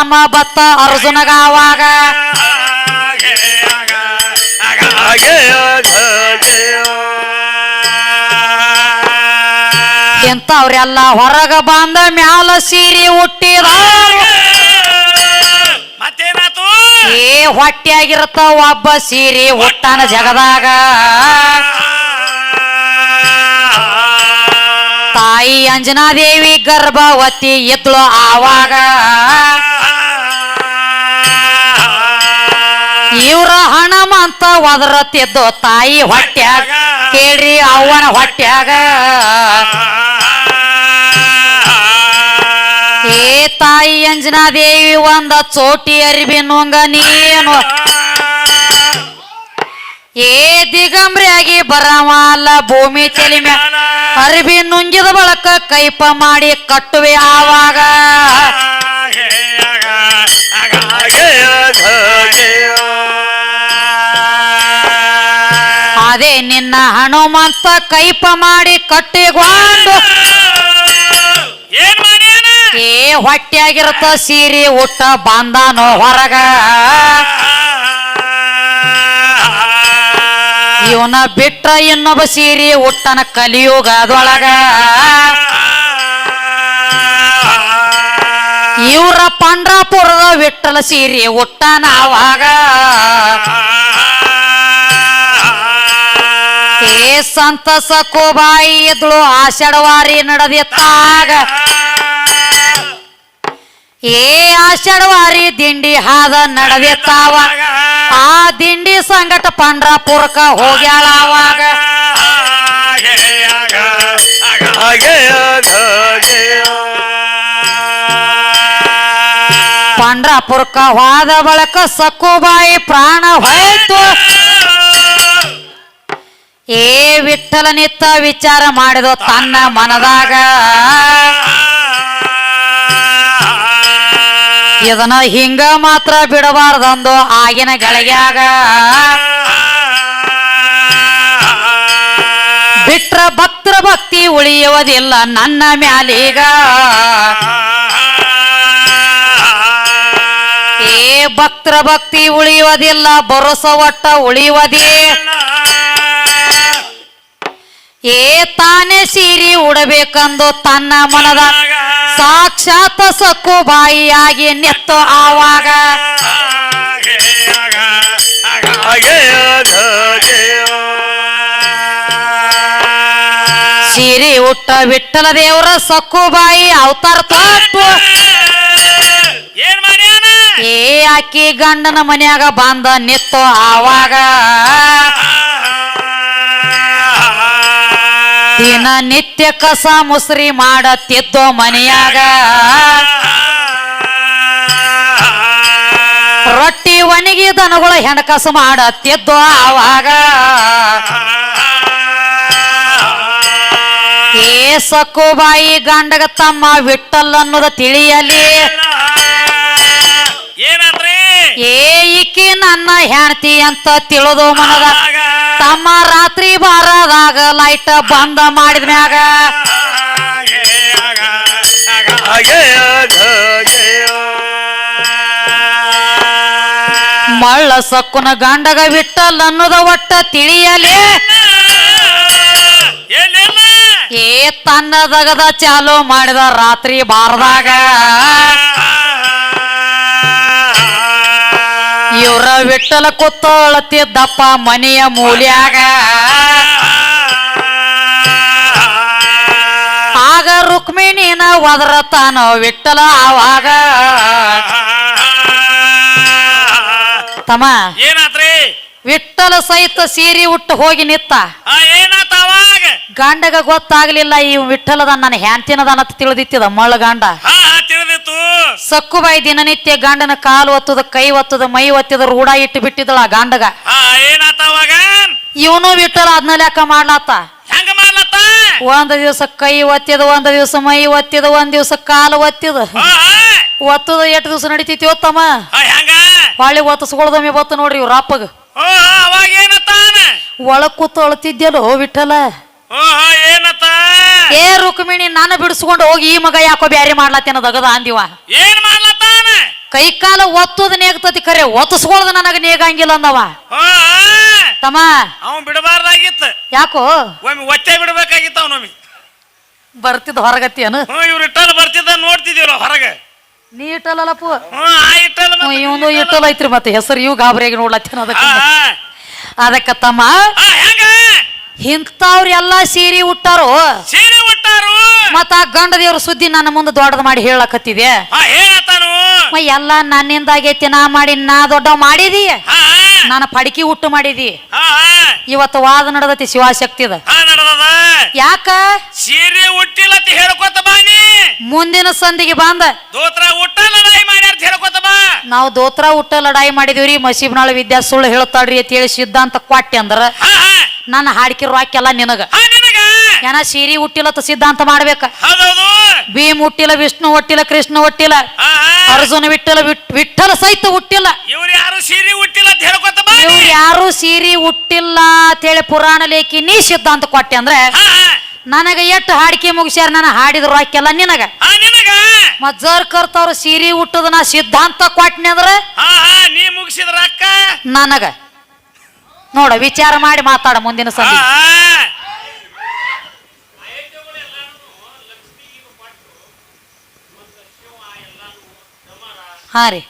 ನಾಮ ಬತ್ತ ಅರ್ಜುನಗ ಅವಾಗ ಇಂಥವ್ರೆಲ್ಲ ಹೊರಗ ಬಂದ ಮ್ಯಾಲ ಸೀರಿ ಹುಟ್ಟಿದ ಏ ಹೊಟ್ಟೆಯಾಗಿರ್ತ ಒಬ್ಬ ಸೀರಿ ಹುಟ್ಟನ ಜಗದಾಗ. ತಾಯಿ ಅಂಜನಾದೇವಿ ಗರ್ಭವತಿ ಇದ್ಳು ಆವಾಗ. ಹಣಮಂತ ತೆದ್ದು ತಾಯಿ ಹೊಟ್ಟ್ಯಾಗ ಕೇಳ್ರಿ ಅವನ ಹೊಟ್ಟ್ಯಾಗ ಏ ತಾಯಿ ಅಂಜನಾದೇವಿ ಒಂದ ಚೋಟಿ ಅರಿಬಿ ನುಂಗ ನೀನು. ಏ ದಿಗಂಬ್ರಿಯಾಗಿ ಬರವಲ್ಲ ಭೂಮಿ ಚೆಲಿಮೆ ಅರಿಬಿ ನುಂಗಿದ ಬಳಕ ಕೈಪ ಮಾಡಿ ಕಟ್ಟುವೆ ಆವಾಗ. ಅದೇ ನಿನ್ನ ಹನುಮಂತ ಕೈಪ ಮಾಡಿ ಕಟ್ಟಿಗೊಂಡು ಏನ್ ಮಾಡ್ಯಾನ ಏ ಹೊಟ್ಟೆಯಾಗಿರತ್ತ ಸೀರೆ ಉಟ್ಟ ಬಂದಾನೋ ಹೊರಗ. ಇವನ ಬಿಟ್ರ ಇನ್ನೊಬ್ಬ ಸೀರೆ ಕಲಿಯೋಗ ಅದೊಳಗ ಇವ್ರ ಪಂಡ್ರಾಪುರದ ವಿಟ್ಟಲ ಸೀರೆ ಉಟ್ಟನ ಅವಾಗ. ಏ ಸಂತ ಕೋಬಾಯಿ ಇದ್ಳು ಆಷಾಢವಾರಿ ನಡೆದಿತ್ತಾಗ. ಏ ಆಷಾಢವಾರಿ ದಿಂಡಿ ಹಾದ ನಡೆದಿತ್ತಾವ. ಆ ದಿಂಡಿ ಸಂಗಟ ಪಂಡ್ರಾಪುರಕ ಹೋಗ್ಯಾಳ ಅವಾಗ. ಪಂಡ್ರಾಪುರಕ್ಕ ಹೋದ ಬಳಕ ಸಕ್ಕುಬಾಯಿ ಪ್ರಾಣ ಹೋಯ್ತು. ಏ ವಿಠಲ ನಿತ್ತ ವಿಚಾರ ಮಾಡಿದ ತನ್ನ ಮನದಾಗ. ಇದನ್ನ ಹಿಂಗ ಮಾತ್ರ ಬಿಡಬಾರ್ದಂದು ಆಗಿನ ಗಳಿಗ್ಯಾಗ ಬಿಟ್ರ ಭಕ್ತರ ಭಕ್ತಿ ಉಳಿಯುವುದಿಲ್ಲ ನನ್ನ ಮ್ಯಾಲೀಗ. ಏ ಭಕ್ತರ ಭಕ್ತಿ ಉಳಿಯುವುದಿಲ್ಲ, ಬರೋಸ ಒಟ್ಟ ಉಳಿಯುವುದೇ. ಏ ತಾನೇ ಸೀರಿ ಉಡಬೇಕಂದು ತನ್ನ ಮನದ ಸಾಕ್ಷಾತ್ ಸಕ್ಕು ಬಾಯಿಯಾಗಿ ನೆತ್ತು ಆವಾಗ. ಸೀರಿ ಉಟ್ಟ ವಿಠಲ ದೇವರ ಸಕ್ಕು ಬಾಯಿ ಅವತಾರ ತಪ್ಪು. ಏ ಆಕಿ ಗಂಡನ ಮನ್ಯಾಗ ಬಂದ ನಿತ್ತು ಆವಾಗ. ದಿನ ನಿತ್ಯ ಕಸ ಮುಸರಿ ಮಾಡತ್ತಿದ್ದೋ ಮನೆಯಾಗ. ರೊಟ್ಟಿ ಒಣಗಿ ದನಗಳ ಹೆಣಕಸ ಮಾಡತ್ತಿದ್ದೋ ಆವಾಗ. ಏ ಸಕ್ಕು ಬಾಯಿ ಗಂಡಗ ತಮ್ಮ ವಿಠಲ್ ಅನ್ನೋದ ತಿಳಿಯಲಿ. ಏನಂದ್ರಿ? ಏ ಇಕ್ಕಿ ನನ್ನ ಹೆಣತಿ ಅಂತ ತಿಳಿದೋ ಮನದ. ತಮ್ಮ ರಾತ್ರಿ ಬಾರದಾಗ ಲೈಟ್ ಬಂದ ಮಾಡಿದ ಮ್ಯಾಗ. ಮಳ್ಳ ಸಕ್ಕುನ ಗಂಡಗ ಬಿಟ್ಟಲ್ಲ ಅನ್ನೋದ ಒಟ್ಟ ತಿಳಿಯಲಿ. ಏ ತನ್ನ ದಗದ ಚಾಲು ಮಾಡಿದ ರಾತ್ರಿ ಬಾರದಾಗ. ವಿಠಲ ಕುತ್ತಳತಿದ್ದಪ್ಪ ಮನೆಯ ಮೂಲ್ಯಾಗ. ಆಗ ರುಕ್ಮಿಣಿನ ಒದರತಾನೋ ವಿಠಲ ಆವಾಗ. ತಮ್ಮ ಏನಾತ್ರಿ? ವಿಠಲ ಸಹಿತ ಸೀರಿ ಉಟ್ಟು ಹೋಗಿ ನಿತ್ತ. ಗಂಡಗ ಗೊತ್ತಾಗ್ಲಿಲ್ಲ ಈ ವಿಠಲದ ನನ್ನ ಹ್ಯಾಂತಿನದ ತಿಳಿದಿತ್ತಿದ ಮಳ್ಳ ಗಂಡ ಸಕ್ಕುಬಾಯಿ ದಿನನಿತ್ಯ ಗಂಡನ ಕಾಲು ಒತ್ತದ ಕೈ ಒತ್ತದ ಮೈ ಒತ್ತದ ರೂಢ ಇಟ್ಟು ಬಿಟ್ಟಿದಳ ಗಂಡಗ. ಹಾ ಏನಾತ ಅವಾಗ ಇವನು ವಿಠಲ ಅದ್ನ ಲೆಕ್ಕ ಮಾಡ್ಲಾತ. ಹೆಂಗ ಮಾಡ್ಲತ್ತ ಒಂದ್ ದಿವಸ ಕೈ ಒತ್ತಿದ ಒಂದ್ ದಿವಸ ಮೈ ಒತ್ತಿದ ಒಂದ್ ದಿವಸ ಕಾಲು ಒತ್ತಿದ. ಒತ್ತದ ಎಷ್ಟು ದಿವಸ ನಡಿತೈತಿ ಒತ್ತಮ್ಮ ಹೆಂಗ? ಹೊಳ್ಳಿ ಒತ್ತಸ್ಕೊಳ್ದಮ್ಮಿ ಬತ್ತ ನೋಡ್ರಿ ಇವ್ರ ಅಪ್ಪಗ. ಒಳ ಅವಾಗ ಏನತ್ತಾನ ಒಳಗ್ ಕೂತು ಅಳ್ತಿದ್ಯಲ್ಲೋ ಏನತ್ತ? ಏ ರುಕ್ಮಿಣಿ ನಾನು ಬಿಡಿಸ್ಕೊಂಡು ಹೋಗಿ ಈ ಮಗ ಯಾಕೋ ಬ್ಯಾರೆ ಮಾಡ್ಲತ್ತೇನ ದಗದ ಅಂದಿವ. ಏನ್ ಮಾಡ್ಲತ್ತಾನ ಕೈ ಕಾಲ ಒತ್ತುದ ನೇಗ್ತತಿ ಕರೆ ಒತ್ತಿಸ್ಕೊಳ್ದ ನನಗ ನೇಗಂಗಿಲ್ಲ ಅಂದವ. ತಮ್ಮ. ಅವನ್ ಬಿಡಬಾರ್ದಾಗಿತ್ತು. ಯಾಕೋ? ಒಮ್ಮೆ ಒತ್ತೆ ಬಿಡ್ಬೇಕಾಗಿತ್ತ ಅವನೊಮ್ಮೆ ಬರ್ತಿದ್ ಹೊರಗತಿ ಅನು ಹ್ಞೂ ಇವ್ರು ಇಟ್ಟಲ್ ಬರ್ತಿದ್ದ ನೋಡ್ತಿದೀವಲ್ಲ ಹೊರಗೆ. ನೀ ಇಟ್ಟಲ್ಲಪ್ಪ ಇವನು ಇಟ್ಟಲ್ ಐತ್ರಿ ಮತ್ತೆ ಹೆಸರು ಇವ್ ಗಾಬರಿಯಾಗಿ ನೋಡ್ಲತ್ತೇನ ಅದಕ್ಕೆ ಅದಕ್ಕ ತಮ್ಮ. ಹೆಂಗ? ಇಂಥವ್ರೆಲ್ಲ ಸೀರೆ ಉಟ್ಟಾರು? ಸೀರೆ ಉಟ್ಟಾರು? ಮತ್ತ ಆ ಗಂಡ ದೇವ್ರ ಸುದ್ದಿ ನನ್ನ ಮುಂದೆ ದೊಡ್ಡದು ಮಾಡಿ ಹೇಳಕತ್ತಿದೆ ಎಲ್ಲ ನನ್ನಿಂದ ಆಗೈತಿ ನಾ ಮಾಡಿ ನಾ ದೊಡ್ಡ ಮಾಡಿದಿ? ನಾನು ಪಡಕಿ ಹುಟ್ಟು ಮಾಡಿದಿ? ಇವತ್ತು ವಾದ ನಡದತಿ ಶಿವಶಕ್ತಿದ. ಯಾಕ? ಸೀರೆ ಹುಟ್ಟಿಲ್ಲ ಅಂತ ಹೇಳ್ಕೊತ ಬಾನಿ ಮುಂದಿನ ಸಂದಿಗೆ ಬಂದ. ದೋತ್ರ ಉಟ್ಟ ಲಡಾಯಿ ಮಾಡಿ ಅಂತ ಹೇಳ್ಕೊತ ಬಾ. ನಾವು ದೋತ್ರ ಹುಟ್ಟ ಲಡಾಯಿ ಮಾಡಿದಿವ್ರಿ ಮಸೀಬ್ನಾಳ ವಿದ್ಯಾ ಸುಳ್ಳು ಹೇಳ್ತಾಳ್ರಿ ಅಂತ ಹೇಳಿ ಸಿದ್ಧಾಂತ ಕೊಟ್ಟೆ ಅಂದ್ರ ನನ್ನ ಹಾಡಿಕೆ ನಿನಗ. ನಿನಗ. ಏನ ಹುಟ್ಟಿಲ್ಲ ಹುಟ್ಟಿಲತ್ತ ಸಿದ್ಧಾಂತ ಮಾಡ್ಬೇಕ. ಭೀಮ್ ಹುಟ್ಟಿಲ್ಲ ವಿಷ್ಣು ಹುಟ್ಟಿಲ್ಲ ಕೃಷ್ಣ ಹುಟ್ಟಿಲ್ಲ ಅರ್ಜುನ ವಿಠಲ ವಿಟ್- ವಿಠಲ ಸಹಿತ ಹುಟ್ಟಿಲ್ಲ. ಇವ್ರು ಯಾರು ಸೀರಿ ಹುಟ್ಟಿಲ್ಲ ಅಂತ ಹೇಳ್ಕೊತ ಇವ್ರು ಯಾರು ಸೀರೆ ಹುಟ್ಟಿಲ್ಲ ಅಂತೇಳಿ ಪುರಾಣ ಲೇಖಿ ನೀ ಸಿದ್ಧಾಂತ ಕೊಟ್ಟೆ ಅಂದ್ರೆ ನನಗ ಎಷ್ಟು ಹಾಡಿಕೆ ಮುಗಿಸ್ಯಾರ ನಾನು ಹಾಡಿದ ರೊಕ್ಕೆಲ್ಲ ನಿನಗ. ಮಜ್ಜರ್ ಕರ್ತವ್ರು ಸೀರಿ ಸೀರೆ ಹುಟ್ಟದ ನಾ ಸಿದ್ಧಾಂತ ಕೊಟ್ಟನೆ ಅಂದ್ರೆ ನೀ ಮುಗಿಸಿದ್ರ ಅಕ್ಕ? ನನಗ. ನೋಡ ವಿಚಾರ ಮಾಡಿ ಮಾತಾಡ ಮುಂದಿನ ಹಾ. ಹಾ ರೀ.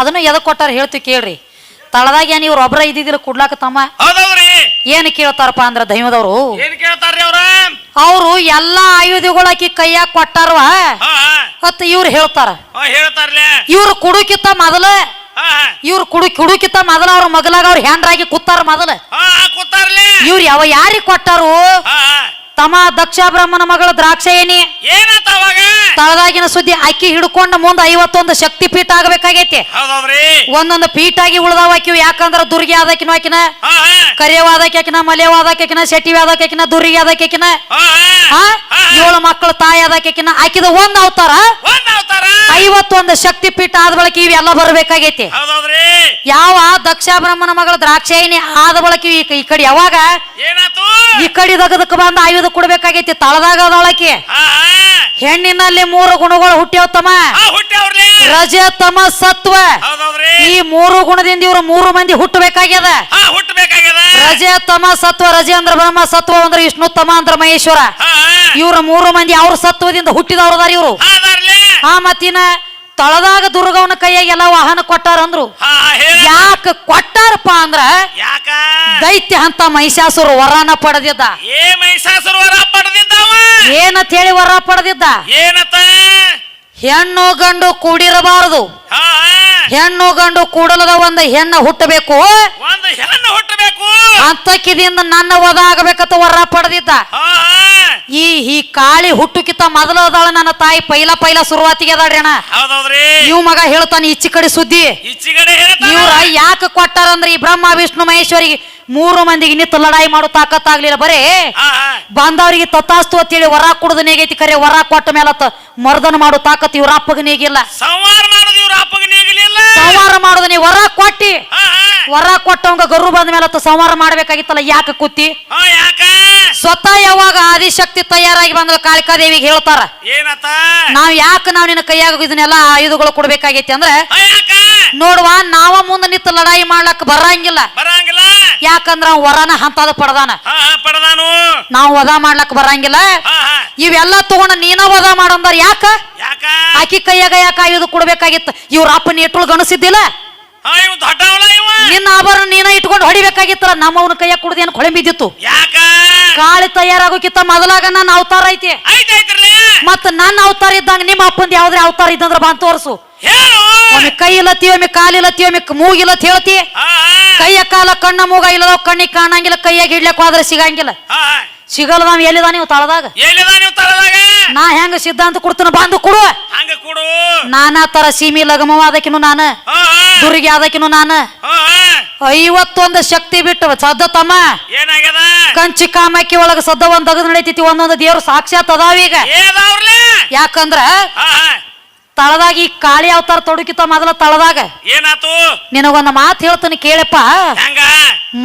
ಅದನ್ನು ಎದಕ್ ಕೊಟ್ಟಾರ ಹೇಳ್ತೀವಿ ಕೇಳ್ರಿ. ತಳದಾಗ ಏನ್ ಇವ್ರು ಒಬ್ರ ಇದ್ದಿದ್ದಿಲ್ಲ ಕುಡ್ಲಾಕ ತಮ್ಮ? ಏನು ಕೇಳ್ತಾರಪ್ಪ ಅಂದ್ರ ದೈವದವ್ರು? ಅವರು? ಎಲ್ಲಾ ಆಯುಧಗಳು ಆಕಿ ಕೈಯಾಗ ಕೊಟ್ಟಾರವ? ಮತ್ತ ಇವ್ರು ಹೇಳ್ತಾರ. ಇವ್ರು ಕುಡುಕಿತ್ತ ಮೊದಲ. ಇವ್ರು ಕುಡು ಕುಡುಕಿತ್ತ ಮೊದಲ ಅವ್ರ ಮಗಲಾಗ ಅವ್ರ ಹ್ಯಾಂಡ್ರಾಗಿ ಕೂತಾರ ಮೊದಲ. ಇವ್ರು ಯಾವ ಯಾರಿಗೆ ಕೊಟ್ಟಾರು? ತಮ್ಮ ದಕ್ಷ ಬ್ರಹ್ಮನ ಮಗಳ ದ್ರಾಕ್ಷಾಯಣಿ ಏನಿ? ಅವಾಗ? ತಳದಾಗಿನ ಸುದ್ದಿ ಅಕ್ಕಿ ಹಿಡ್ಕೊಂಡ ಮುಂದ ಐವತ್ತೊಂದು ಶಕ್ತಿ ಪೀಠ ಆಗಬೇಕಾಗೈತಿ ಒಂದೊಂದು ಪೀಠ ಆಗಿ ಉಳ್ದಾವ ಆಕಿವ್. ಯಾಕಂದ್ರ ದುರ್ಗಿ ಆದಕಿನ ಆಕಿನ ಕರೆಯವಾದಕಿನ ಮಲೆವಾದಕಿನ ಶೆಟಿವಾದಕಿನ ದುರ್ಗಿ ಹಾ ಏಳು ಮಕ್ಕಳು ತಾಯಿ ಆದಕ್ಕಿನ ಆಕಿದ ಒಂದ್ ಅವತಾರ. ಐವತ್ತೊಂದು ಶಕ್ತಿ ಪೀಠ ಆದ ಬಳಕ ಇವೆಲ್ಲ ಬರಬೇಕಾಗೈತಿ. ಯಾವ ದಕ್ಷ ಬ್ರಹ್ಮನ ಮಗಳ ದ್ರಾಕ್ಷಾಯಿನಿ ಆದ ಬಳಕ ಈ ಕಡೆ ಯಾವಾಗ? ಈ ಕಡೆ ದಗದಕ್ಕೆ ಬಂದ ಆಯುಧ ಕೊಡ್ಬೇಕಾಗೈತಿ. ತಳದಾಗ ಅದಳಕಿ ಹೆಣ್ಣಿನಲ್ಲಿ ಮೂರು ಗುಣಗಳು ಹುಟ್ಟ್ಯಾವತ್ತಮ್ಮ ರಜತಮ ರಜ ತಮ ಸತ್ವ. ಹೌದೌದ್ರಿ. ಈ ಮೂರು ಗುಣದಿಂದ ಇವ್ರು ಮೂರು ಮಂದಿ ಹುಟ್ಟಬೇಕಾಗ್ಯದ? ಹಾ ಹುಟ್ಟಬೇಕಾಗ್ಯದ. ರಜ ತಮ ಸತ್ವ ರಜೆ ಅಂದ್ರ ಬ್ರಹ್ಮ ಸತ್ವ ಅಂದ್ರ ವಿಷ್ಣು ತಮ ಅಂದ್ರ ಮಹೇಶ್ವರ. ಹಾ ಇವ್ರ ಮೂರು ಮಂದಿ ಅವ್ರ ಸತ್ವದಿಂದ ಹುಟ್ಟಿದವ್ರದಾರ ಇವ್ರು. ಹಾ ಅದಾರ್ಲೆ ಆ ಮತ್ತಿನ ತಳದಾಗ ದುರ್ಗವನ ಕೈಯಾಗ ಎಲ್ಲ ವಾಹನ ಕೊಟ್ಟಾರ ಅಂದ್ರು. ಹಾ ಹೇಳ. ಯಾಕ ಕೊಟ್ಟಾರಪ್ಪ ಅಂದ್ರ ಯಾಕ? ದೈತ್ಯ ಅಂತ ಮಹಿಷಾಸುರ ವರನ ಪಡೆದಿದ್ದ. ಏ ಮಹಿಷಾಸುರ ವರ ಪಡೆದಿದ್ದಾವ ಏನಂತ ಹೇಳಿ ವರ ಪಡೆದಿದ್ದ? ಏನತ್ತ ಹೆಣ್ಣು ಗಂಡು ಕೂಡಿರಬಾರದು. ಹೆಣ್ಣು ಗಂಡು ಕೂಡಲದ ಒಂದು ಹೆಣ್ಣು ಹುಟ್ಟಬೇಕು. ಒಂದು ಹೆಣ್ಣು ಹುಟ್ಟಬೇಕು. ಅಂತಕ್ಕಿದಿಂದ ನನ್ನ ವದ ಆಗಬೇಕಂತ ವರ ಪಡೆದಿದ್ದ. ಈ ಈ ಕಾಳಿ ಹುಟ್ಟುಕಿತ ಮೊದಲು ಅದಾಳ ನನ್ನ ತಾಯಿ. ಪೈಲ ಪೈಲ ಶುರುವಾತಿಗೆ ಅದಾಳ್ರಿ ಅಣ್ಣ. ಹೌದೌದ್ರಿ. ಇವ್ ಮಗ ಹೇಳ್ತಾನೆ ಈಚಿ ಕಡೆ ಸುದ್ದಿ. ಹೇಳ್ತಾನ. ಇವ್ರ ಯಾಕೆ ಕೊಟ್ಟಾರಂದ್ರೆ ಈ ಬ್ರಹ್ಮ ವಿಷ್ಣು ಮಹೇಶ್ವರಿಗೆ ಮೂರು ಮಂದಿಗೆ ನಿಂತು ಲಡಾಯಿ ಮಾಡೋ ತಾಕತ್ತಾಗ್ಲಿಲ್ಲ. ಬರೇ ಆ, ಆ. ಬಂದವರಿಗೆ ತತಾಸ್ತು ಅಂತೇಳಿ ವರ ಕುಡ್ದು ನೇಗೈತಿ. ಕರೆ ವರ ಕೊಟ್ಟ ಮೇಲತ್ತ ಮರ್ದನ ಮಾಡೋ ತಾಕತ್ ಇವ್ರ ಅಪ್ಪಗ ನೇಗಿಲ್ಲ. ಸಂವಾರ ಮಾಡೋದು ಇವ್ರ ಅಪ್ಪಗ ನೀಗಲಿಲ್ಲ ಸಂವಾರ ಮಾಡುದು ನೀ ವರ ಕೊಟ್ಟಿ. ವರ ಕೊಟ್ಟವಂಗ ಗರು ಬಂದ ಮೇಲೆ ಸಂವಾರ ಮಾಡ್ಬೇಕಾಗಿತ್ತಲ್ಲ ಯಾಕೆ ಕೂತಿ? ಸ್ವತಃ ಯಾವಾಗ ಆದಿಶಕ್ತಿ ತಯಾರಾಗಿ ಬಂದ ಕಾಳಿಕಾದೇವಿಗೆ ಹೇಳ್ತಾರ. ಏನತ್ತ? ನಾವ್ ಯಾಕೆ ನಾವ್ ನಿನ್ನ ಕೈಯಾಗ ಇದನ್ನೆಲ್ಲ ಆಯುಧಗಳು ಕೊಡ್ಬೇಕಾಗೈತಿ ಅಂದ್ರೆ ನೋಡುವ ನಾವ ಮುಂದೆ ನಿಂತು ಲಡಾಯಿ ಮಾಡ್ಲಕ್ ಬರಂಗಿಲ್ಲ. ಬರಂಗಿಲ್ಲ? ಯಾಕಂದ್ರ ಅವ ವರನ ಹಂತದ ಪಡದಾನ. ನಾವು ವಧ ಮಾಡ್ಲಕ್ ಬರಂಗಿಲ್ಲ. ಇವೆಲ್ಲ ತಗೊಂಡ ನೀನ ವಧ ಮಾಡಂದ್ರ ಯಾಕ? ಆಕಿ ಕೈಯಾಗ ಯಾಕ ಆಯುಧ ಕೊಡ್ಬೇಕಾಗಿತ್ತು? ಇವ್ರ ಅಪ್ಪ ಇಟ್ಳು ಗಣಸಿದ್ದಿಲ್ಲ ಇವ್ ಇವ. ನಿನ್ನ ಆಭರಣ ನೀನ ಇಟ್ಕೊಂಡು ಹೊಡಿಬೇಕಾಗಿತ್ತಲ್ಲ ನಮ್ಮವನ ಕೈಯಾಗ ಕುಡ್ದೇನು ಕೊಳೆ ಬಿದ್ದಿತ್ತು ಯಾಕ? ಕಾಳಿ ತಯಾರಾಗೋಕಿತ್ತ ಮೊದಲಾಗ ನನ್ನ ಅವತಾರ ಐತಿ. ಮತ್ತ ನನ್ನ ಅವತಾರ ಇದ್ದಂಗ ನಿಮ್ಮ ಅಪ್ಪಂದ ಯಾವ್ದ್ರ ಅವತಾರ ಇದ್ದಂದ್ರ ಬಾ ತೋರ್ಸು. ಹೇಳು. ಒಮ್ಮೆ ಕೈ ಇಲ್ಲತಿ ಒಮ್ಮೆ ಕಾಲಿಲ್ಲತ್ತಿ ಒಮ್ಮೆ ಮೂಗಿಲ್ಲತ್ ಹೇಳ್ತಿ. ಹಾ ಕೈಯ ಕಾಲ ಕಣ್ಣ ಮೂಗ ಇಲ್ಲದ ಕಣ್ಣಿಗೆ ಕಾಣಂಗಿಲ್ಲ ಕೈಯಾಗ ಇಡ್ಲಕ್ ಹೋದ್ರೆ ಸಿಗಂಗಿಲ್ಲ. ಸಿಗಲ್ಲ ನಾವ್ ಎಲ್ಲಿದ ನೀವು ತಳದಾಗ? ಎಲ್ಲಿದ ನೀವು ತಳದಾಗ? ನಾ ಹೆಂಗ ಸಿದ್ಧಾಂತ ಕೊಡ್ತೀನಿ ಬಂದು ಕೊಡು. ಹಂಗ ಕೊಡು. ನಾನಾ ತರ ಸೀಮಿ ಲಗಮವ ನಾನು ದುರ್ಗಿ ಅದಕಿನು ನಾನು. ಐವತ್ತೊಂದು ಶಕ್ತಿ ಬಿಟ್ಟು ಸದ್ದ ತಮ್ಮ. ಏನಾಗ್ಯದ? ಕಂಚಿ ಕಾಮಕ್ಕಿ ಒಳಗ ಸದ್ದ ಒಂದ್ ತಗದ್ ನಡೀತೈತಿ ಒಂದೊಂದು ದೇವ್ರು ಸಾಕ್ಷಾತ್ ಅದಾವೀಗ ಈಗ. ಯಾಕಂದ್ರ ತಳದಾಗ ಈ ಕಾಳಿ ಅವತಾರ ತೊಡಕಿತ ಮೊದಲ ತಳದಾಗ. ಏನಾತು? ನಿನಗೊಂದು ಮಾತು ಹೇಳ್ತೀನಿ ಕೇಳಪ್ಪ. ಹೆಂಗ?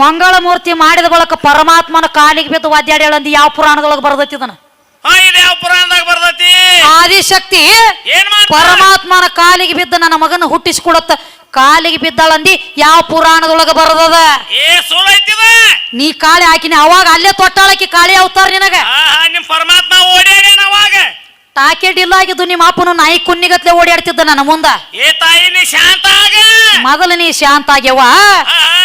ಮಂಗಳ ಮೂರ್ತಿ ಮಾಡಿದ ಬಳಕ ಪರಮಾತ್ಮನ ಕಾಲಿಗೆ ಬಿದ್ದು ಹೇಳಂದಿ ಯಾವ ಪುರಾಣದೊಳಗೆ ಬರ್ದೈತಿ ಇದನ್ನ? ಯಾವ ಪುರಾಣದಾಗ ಆದಿಶಕ್ತಿ ಪರಮಾತ್ಮನ ಕಾಲಿಗೆ ಬಿದ್ದ ನನ್ನ ಮಗನ ಹುಟ್ಟಿಸಿಕೊಡತ್ತ. ಕಾಲಿಗೆ ಬಿದ್ದಾಳಂದಿ ಯಾವ ಪುರಾಣದೊಳಗ ಬರದದ? ನೀ ಕಾಳಿ ಹಾಕಿನಿ ಅವಾಗ ಅಲ್ಲೇ ತೊಟ್ಟಾಳಕಿ ಕಾಳಿ ಅವತಾರ ನಿನಗ ಆಹಾ ನಿಮ್ ಪರಮಾತ್ಮ ಓಡ್ಯಾಡೇನ ಅವಾಗ ಟಾಕೆಡ್ ಇಲ್ಲ ಆಗಿದ್ದು ನಿಮ್ಮ ಅಪ್ಪನ ನಾಯಿ ಕುನ್ನಿಗತ್ಲೆ ಓಡಾಡ್ತಿದ್ದ ನನ್ನ ಮುಂದ? ಏ ತಾಯಿ ನೀ ಶಾಂತ ಆಗ. ಮೊದಲು ನೀ ಶಾಂತ ಆಗ್ಯವ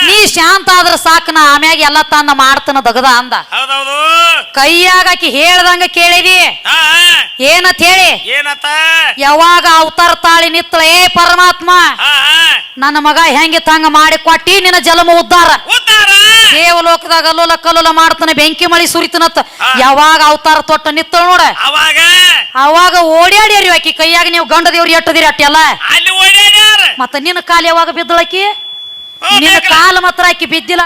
ನೀ ಶಾಂತ ಆದ್ರ ಸಾಕು ನಾ ಆಮ್ಯಾಗ ಎಲ್ಲ ತನ್ನ ಮಾಡ್ತನ ದಗದ ಅಂದ. ಹೌದೌದು. ಕೈಯಾಗ ಆಕಿ ಹೇಳ್ದಂಗ ಕೇಳಿದಿ? ಏನತ್ ಹೇಳಿ? ಏನತ್ತ ಯಾವಾಗ ಅವತಾರ ತಾಳಿ ನಿತ್ತಳ ಏ ಪರಮಾತ್ಮ? ನನ್ನ ಮಗ ಹೆಂಗೆ ತಂಗ ಮಾಡಿ ಕೊಟ್ಟಿ ನಿನ್ನ ಜಲಮ ಉದ್ದಾರ? ದೇವಲೋಕದಾಗ ಅಲ್ಲೋಲ ಕಲ್ಲೋಲ ಮಾಡ್ತಾನೆ ಬೆಂಕಿ ಮಳಿ ಸುರಿತನತ್ತ ಯಾವಾಗ ಅವತಾರ ತೊಟ್ಟ ನಿತ್ತ ನೋಡ? ಅವಾಗ? ಓಡಾಡ್ಯಾರಿ ಆಕಿ ಕೈಯಾಗ ನೀವು ಗಂಡ ದೇವ್ರಿ ಎಟ್ಟದಿರಿ ಅಟ್ಟೆಲ್ಲ ಮತ್ತ ನಿನ್ನ ಕಾಲು ಯಾವಾಗ ಬಿದ್ದಳಕಿ ನಿನ್ನ. ಕಾಲ ಮಾತ್ರ ಆಕಿ ಬಿದ್ದಿಲ್ಲ.